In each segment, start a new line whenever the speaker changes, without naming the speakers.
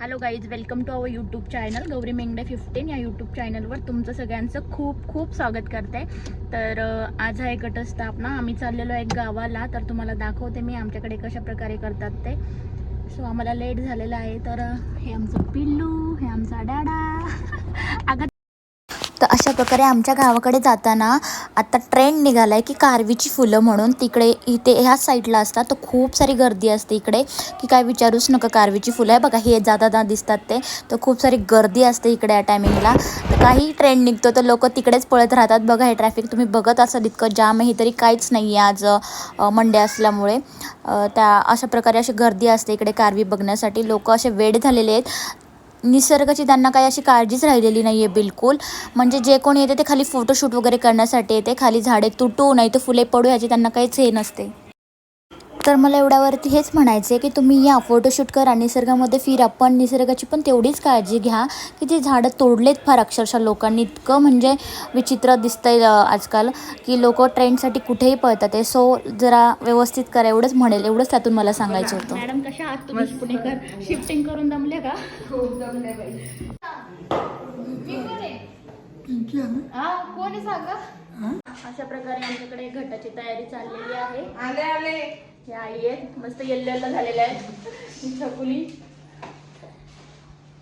Hello guys welcome to our YouTube channel Gauri Mengade fifteen या YouTube चॅनलवर तुमचं सगळ्यांचं खूप खूप स्वागत करते. तर आज आहे घटस्थापना. आम्ही चाललेलो आहे गावाला. तर तुम्हाला दाखवते मी आमच्याकडे कशा प्रकारे करतात ते. सो आम्हाला लेट झालेलं आहे. तर हे आमचं पिल्लू हे आमचा डाडा. अगं
अशा प्रकारे आमच्या गावाकडे जाताना आता ट्रेंड निघाला आहे की कारवीची फुलं म्हणून तिकडे इथे ह्याच साईडला असतात. तर खूप सारी गर्दी असते इकडे. की काय विचारूच नका कारवीची फुलं. आहे बघा हे जाता जाता दिसतात ते. तर खूप सारी गर्दी असते इकडे या टायमिंगला तर काही ट्रेंड निघतो तर लोक तिकडेच पळत राहतात. बघा हे ट्रॅफिक तुम्ही बघत असाल इतकं जाम आहे तरी काहीच नाही आहे आज मंडे असल्यामुळे. त्या अशा प्रकारे अशी गर्दी असते इकडे कारवी बघण्यासाठी. लोक असे वेड झालेले आहेत. निसर्गाची त्यांना काही अशी काळजीच राहिलेली नाही आहे बिलकुल. म्हणजे जे कोणी येते ते खाली फोटोशूट वगैरे करण्यासाठी येते खाली झाडे तुटू नाही तर फुले पडू ह्याची त्यांना काहीच हे नसते. तर मला एवढ्यावरती हेच म्हणायचं आहे की तुम्ही या फोटोशूट करा. निसर्गामध्ये फिरा. पण निसर्गाची पण तेवढीच काळजी घ्या की ते झाडं तोडलेत फार अक्षरशः लोकांनी. इतकं म्हणजे विचित्र दिसतंय आजकाल की लोक ट्रेंडसाठी कुठेही पळतात आहे. सो जरा व्यवस्थित करा. एवढंच म्हणेल. एवढंच त्यातून मला सांगायचं होतं.
मॅडम कशा आहात तुम्ही? पुणेकर शिफ्टिंग करून दमले का? हा कोण आहे? सांगा? अशा प्रकारे आमच्याकडे घटाची तयारी चाललेली आहे.
आले आले.
हे आई आहेत. मस्त येल्लो झालेल्या आहेत. ही छकुली.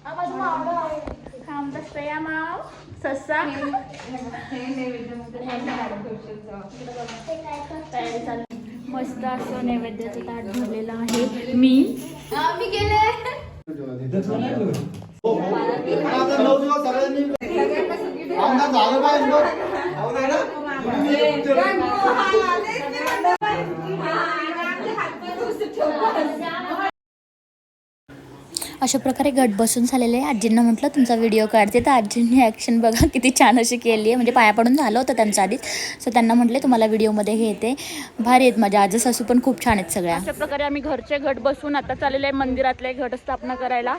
हा मावळा आहे. हा आमचा श्रेया माव सस्सा
हे नैवेद्य
तयारी चालली मस्त असं नैवेद्याचं ताट भरलेलं आहे. मी. मी गेले
आमदार झालं
अशा प्रकारे गट बसून झालेले आहे. आजींना म्हटलं तुमचा व्हिडिओ काढते. तर आजींनी ॲक्शन बघा किती छान अशी केली आहे. म्हणजे पाया पडून झालं होतं त्यांच्या आधीच. सो त्यांना म्हटले तुम्हाला व्हिडिओमध्ये घेते भारी आहेत माझ्या आजी सासू पण खूप छान आहेत सगळ्या.
अशा प्रकारे आम्ही घरचे घट बसून आता चाललेले आहे मंदिरातले घट स्थापना करायला.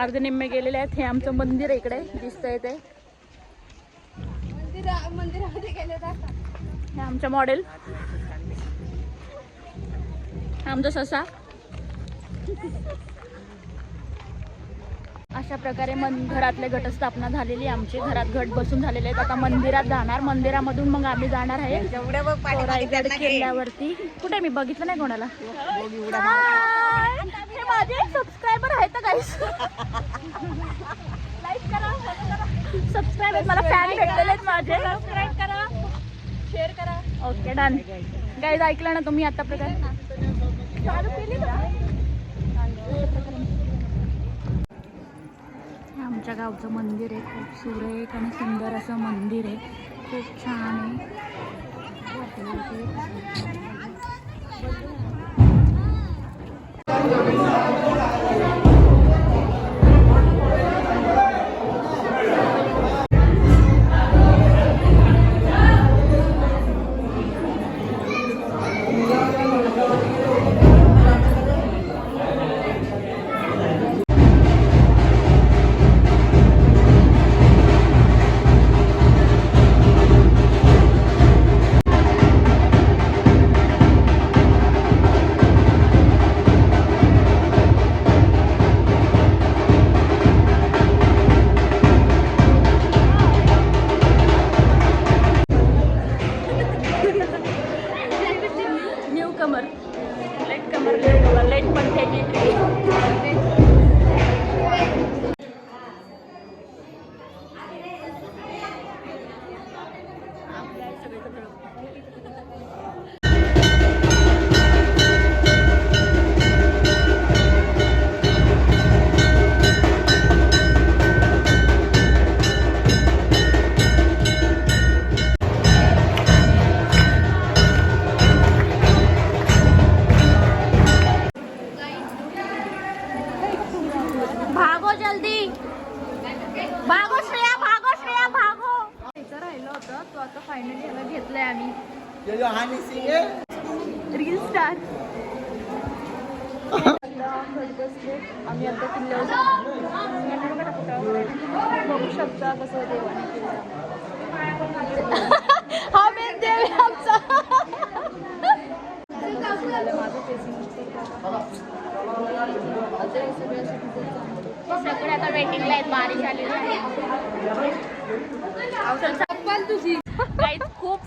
अर्धे निम्मे गेलेले आहेत. हे आमचं मंदिर आहे इकडे. दिसतंय ते. हे आमचं मॉडेल आमचा ससा. अशा प्रकारे मन घरातले घटस्थापना झालेली आहे. आमची घरात घट बसून झालेले आहेत. आता मंदिरात जाणार. मंदिरामधून मग आम्ही जाणार आहे. रायगड किल्ल्यावरती. कुठे मी? बघितलं नाही कोणाला! हे माझे सबस्क्रायबर आहेत गाईस लाईक करा सबस्क्राईब आहेत. मला फॅन भेटलेले आहेत माझे. सबस्क्राईब करा. शेअर करा. ओके डन गाईज ऐकलं ना तुम्ही आता प्रकारे आमच्या गावचं मंदिर आहे. खूप सुरेख आणि सुंदर असं मंदिर आहे. खूप छान आहे. आता फायनली ह्याला घेतलंय आम्ही. रील स्टार आम्ही आता किल्ल्यावर बघू शकता कसं देवाने केलं हा मेन देव आहे आमचा. माझं फेसिंग सगळे आता वेटिंगला आहेत बारिश आलेली आहे. खूप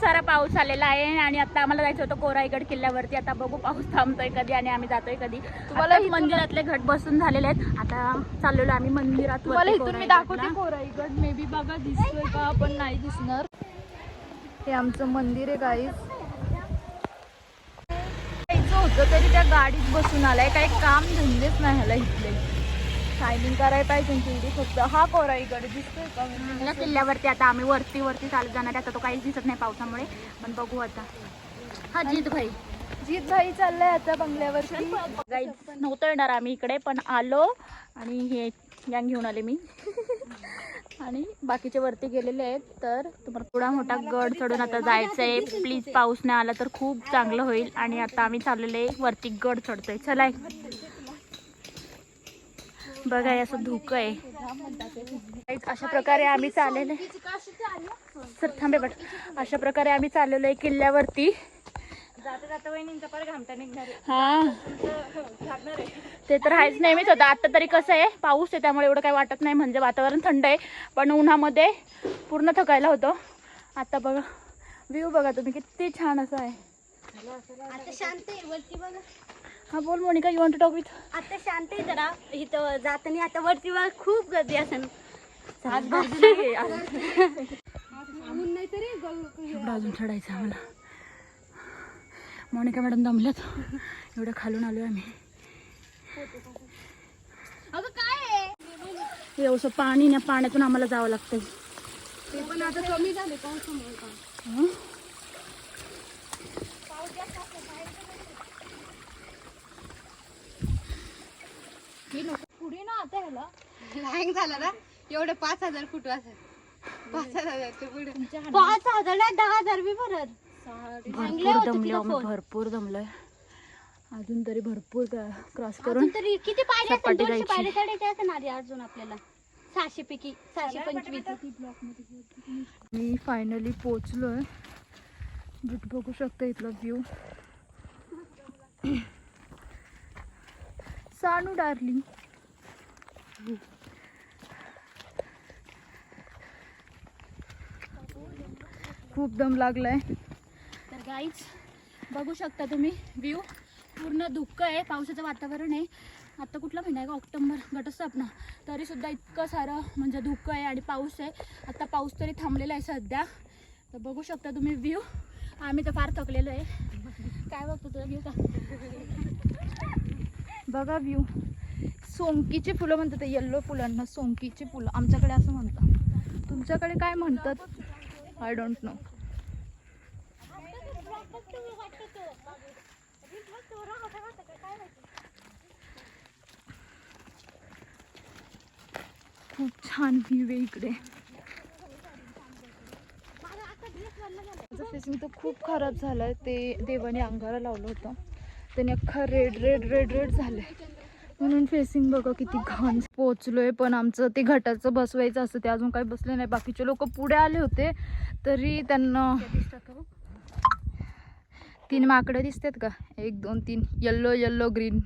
सारा पाऊस आलेला आहे आणि आता आम्हाला जायचं होतं कोराईगड किल्ल्यावरती. आता बघू पाऊस थांबतोय कधी आणि आम्ही जातोय कधी. तुम्हाला मंदिरातले घट बसून झालेले आहेत. आता चाललेलो आम्ही मंदिरात
तुम्हाला इथून मी. दाखवते कोराईगड. मे बी बघा दिसतोय का? पण नाही दिसणार. हे आमचं मंदिर आहे जायचं होतं तरी त्या गाडीत बसून आलाय. काही काम धंदेच नाही ह्याला इथले. शायनिंग करायला पाहिजे तेवढी फक्त. हा कोराईगड दिसतोय का?
या किल्ल्यावरती आता आम्ही वरती वरती चालत जाणार. आहे. आता तो काहीच दिसत नाही पावसामुळे. पण बघू आता. हा जीत भाई
जीत भाई चाललाय आता बंगल्यावरती.
गाईज नव्हतं येणार आम्ही इकडे पण आलो. आणि हे गँग घेऊन आले मी. आणि बाकीचे वरती गेलेले आहेत. तर तुम्हाला थोडा मोठा गड चढून आता जायचं आहे प्लीज पाऊस नाही आला तर खूप चांगलं होईल. आणि आता आम्ही चाललेले वरती गड चढतोय. चला. बघा असं धुकं आहे. अशा प्रकारे आम्ही चाललेले सर थांबे बट. अशा प्रकारे आम्ही चाललेलो आहे किल्ल्यावरती. हा. ते तर आहेच नेहमीच होतं. आता तरी कसं आहे पाऊस आहे त्यामुळे एवढं काही वाटत नाही. म्हणजे वातावरण थंड आहे. पण उन्हामध्ये पूर्ण थकायला होतं. आता बघा व्ह्यू बघा तुम्ही किती छान असं आहे.
शांत
हा बोल Monica you want to talk with
आता शांत आहे जरा. इथं जाताना आता वरती बघा खूप गर्दी असेल
एवढं अजून चढायचं आम्हाला. मोनिका मॅडम दमल्यात. एवढं खालून आलोय आम्ही.
अगं काय आहे?
एवढं पाणी ना पाण्यातून आम्हाला जावं लागतंय.
ते पण आता कमी झाले
हं?
पुढे ना आता ह्याला.
हँग झाला ना? एवढे पाच हजार फुट असेल. पाच पुढे. पाच हजार ना दहा हजार बी परत
भरपूर दमलो आम्ही भरपूर दमलोय. अजून तरी भरपूर क्रॉस करून
अजून तरी किती पायऱ्या असेल?
सपाटी
दोनशे
जायची.
पायऱ्या चढायच्या अजून आपल्याला. सहाशे पैकी सहाशे पंचवीस.
मी फायनली पोचलोय जिथ बघू शकता इथला व्ह्यू सानू डार्लिंग. खूप दम लागलाय.
तर गाईच बघू शकता तुम्ही व्ह्यू पूर्ण दुःख आहे पावसाचं वातावरण आहे. आता कुठला महिना आहे का ऑक्टोबर घटस्थापना. तरीसुद्धा इतकं सारं म्हणजे धुकं आहे आणि पाऊस आहे. आता पाऊस तरी थांबलेला आहे सध्या. तर बघू शकता तुम्ही व्ह्यू आम्ही तर फार थकलेलो आहे. काय बघतो तुला व्ह्यू का
बघा व्ह्यू सोंकीची फुलं म्हणतात येल्लो फुलांना सोंकीची फुलं. आमच्याकडे असं म्हणतात. तुमच्याकडे काय म्हणतात? आय डोंट नो खूप छान व्ह्यू आहे इकडे. फेसिंग तर खूप खराब झालं ते देवाने अंगाला लावलं होतं. त्याने अख्खा रेड रेड रेड रेड झालंय. म्हणून फेसिंग बघा किती घाण पोचलोय पण आमचं ते घटाचं बसवायचं असतं ते अजून काही बसले नाही. बाकीचे लोक पुढे आले होते तरी त्यांना तीन माकडं दिसतात का? एक दोन तीन. येल्लो येल्लो ग्रीन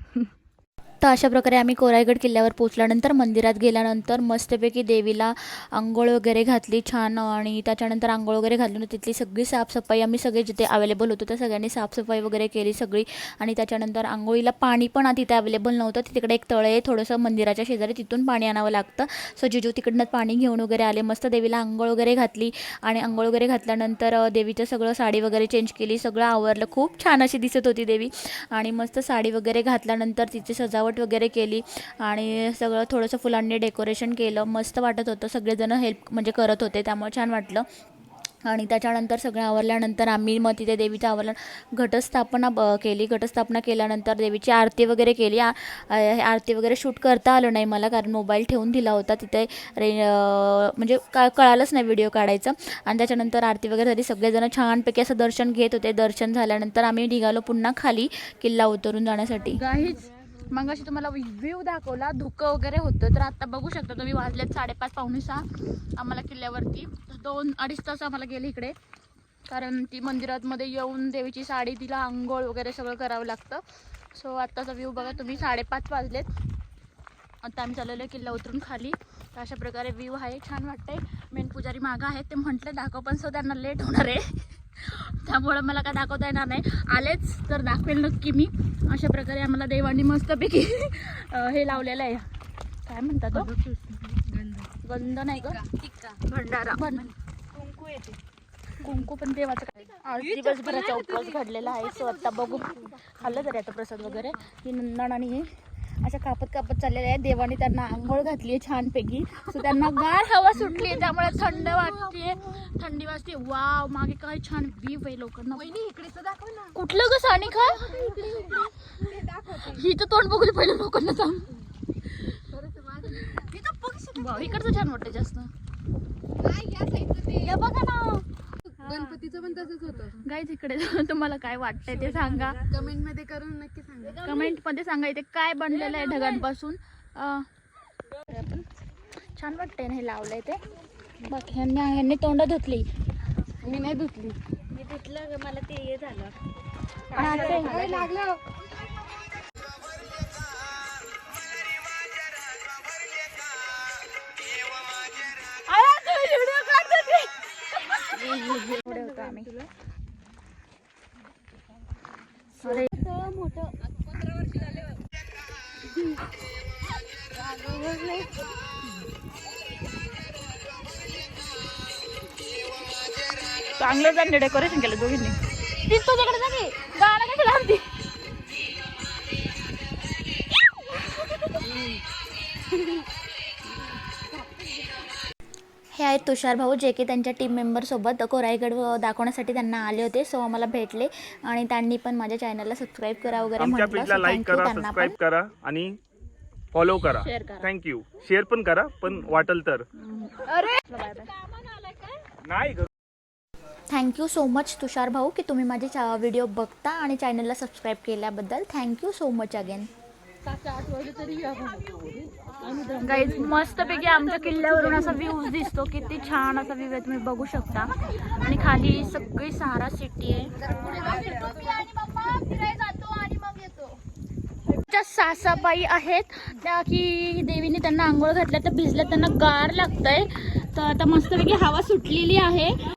तर अशा प्रकारे आम्ही कोरायगड किल्ल्यावर पोचल्यानंतर मंदिरात गेल्यानंतर मस्तपैकी देवीला आंघोळ वगैरे घातली छान आणि त्याच्यानंतर आंघोळ वगैरे घालून तिथली सगळी साफसफाई आम्ही सगळे जिथे अवेलेबल होतो त्या सगळ्यांनी साफसफाई वगैरे केली सगळी आणि त्याच्यानंतर आंघोळीला पाणी पण तिथे अवेलेबल नव्हतं. तिकडे एक तळे आहे थोडंसं मंदिराच्या शेजारी तिथून पाणी आणावं लागतं. सो जिजू तिकडनं पाणी घेऊन वगैरे आले मस्त देवीला आंघोळ वगैरे घातली आणि आंघोळ वगैरे घातल्यानंतर देवीचं सगळं साडी वगैरे चेंज केली. सगळं आवरलं. खूप छान अशी दिसत होती देवी आणि मस्त साडी वगैरे घातल्यानंतर तिची सजावट वगैरे केली आणि सगळं थोडंसं फुलांनी डेकोरेशन केलं. मस्त वाटत होतं. सगळेजण हेल्प म्हणजे करत होते. त्यामुळे छान वाटलं. आणि त्याच्यानंतर सगळं आवरल्यानंतर आम्ही मग तिथे देवीचं आवरलं घटस्थापना ब केली. घटस्थापना केल्यानंतर देवीची आरती वगैरे केली. आ- आरती वगैरे शूट करता आलं नाही मला कारण मोबाईल ठेवून दिला होता. तिथे रे म्हणजे का कळालंच नाही व्हिडिओ काढायचं. आणि त्याच्यानंतर आरती वगैरे झाली. सगळेजण छानपैकी असं दर्शन घेत होते. दर्शन झाल्यानंतर आम्ही निघालो पुन्हा खाली किल्ला उतरून जाण्यासाठी.
मग अशी तुम्हाला व्ह्यू दाखवला धुकं वगैरे होतं. तर आत्ता बघू शकता तुम्ही वाजलेत साडेपाच पावणे सहा आम्हाला किल्ल्यावरती. दोन अडीच तास आम्हाला गेले इकडे. कारण ती मंदिरातमध्ये येऊन देवीची साडी तिला आंघोळ वगैरे सगळं करावं लागतं. सो आत्ताचा व्ह्यू बघा तुम्ही साडेपाच वाजलेत. आता आम्ही चाललेलो आहे किल्ला उतरून खाली. तर अशा प्रकारे व्ह्यू आहे छान वाटतंय. मेन पुजारी मागं आहेत ते म्हटले दाखव पण सो त्यांना लेट होणार आहे. त्यामुळं मला काय दाखवता येणार नाही. आलेच तर दाखवेल नक्की मी. अशा प्रकारे आम्हाला देवानी मस्तपैकी हे लावलेलं आहे. काय म्हणतात गंध नाही का भंडारा. कुंकू येते कुंकू पण देवाचं काय? आज दिवसभराचा उपवास घडलेला आहे सो आता बघू. खाल्लं तरी आता प्रसाद वगैरे. ही नंदन आणि हे. अशा कापत कापत चाललेल्या आहे देवाने त्यांना आंघोळ घातली आहे छानपैकी. सो त्यांना गार हवा सुटली आहे त्यामुळे थंड वाटते थंडी वाजते. वाव मागे काय छान व्ह्यू आहे लोकांना.
इकडे दाखव ना.
कुठलं ग सानी खा ही तर तोंड बघू पहिले लोकांना सांग. इकडचं छान वाटतं जास्त. बघा ना.
गणपतीचं पण तसंच होतं.
गाईज इकडे तुम्हाला काय वाटतंय ते सांगा.
कमेंटमध्ये करून नक्की सांगा.
कमेंटमध्ये सांगा इथे काय बनलेलं आहे ढगांपासून आपण छान वाटतंय ना हे लावलंय ते. बघ ह्यांनी ह्यांनी तोंड धुतली.
मी नाही धुतली.
मी धुतलं मला ते हे झालं.
लागलं.
चांगलं त्यांनी डेकोरेशन केलं दोघींनी. ती तुझ्याकडे जा गाणं
आहेत तुषार भाऊ जे की त्यांच्या टीम मेंबरसोबत कोराईगड दाखवण्यासाठी त्यांना आले होते. सो आम्हाला भेटले. आणि त्यांनी पण माझ्या चॅनलला सबस्क्राईब करा वगैरे
आमच्या पेजला लाईक करा
त्यांना
सबस्क्राईब करा आणि फॉलो करा. थँक्यू शेअर पण करा पण वाटल तर.
बाय बाय
नाही ग.
थँक्यू सो मच तुषार भाऊ की तुम्ही माझे व्हिडिओ बघता आणि चॅनलला सबस्क्राईब केल्याबद्दल. Thank you so much again
guys मस्तपैकी आमच्या किल्ल्यावरून असा व्ह्यूज दिसतो. किती छान असा व्ह्यू आहे. तुम्ही बघू शकता. आणि खाली सगळी सहारा सिटी आहे. सासाबाई आहेत. त्या की देवीने त्यांना आंघोळ घातल्या तर भिजल्या त्यांना गार लागतंय. तर आता मस्तपैकी हवा सुटलेली आहे.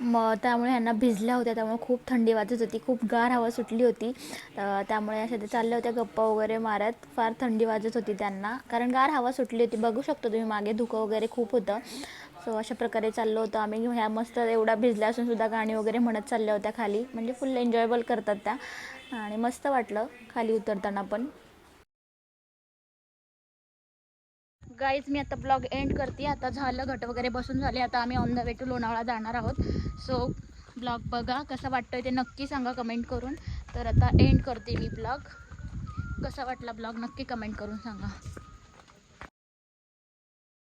मग त्यामुळे ह्यांना भिजल्या होत्या त्यामुळे खूप थंडी वाजत होती खूप गार हवा सुटली होती. तर त्यामुळे अशा ते चालल्या होत्या गप्पा वगैरे मारत फार थंडी वाजत होती त्यांना. कारण गार हवा सुटली होती बघू शकतो तुम्ही मागे धुकं वगैरे खूप होतं. सो अशा प्रकारे चाललो होतो आम्ही. ह्या मस्त एवढा भिजल्या असून सुद्धा गाणी वगैरे म्हणत चालल्या होत्या खाली. म्हणजे फुल एन्जॉयबल करतात त्या. आणि मस्त वाटलं खाली उतरताना पण.
गाईज मी आता ब्लॉग एंड करते. आता झालं घट वगैरे बसून झाले. आता आम्ही on the way to Lonavala जाणार आहोत. सो ब्लॉग बघा कसा वाटतोय ते नक्की सांगा कमेंट करून. तर आता एंड करते मी ब्लॉग कसा वाटला ब्लॉग नक्की कमेंट करून सांगा.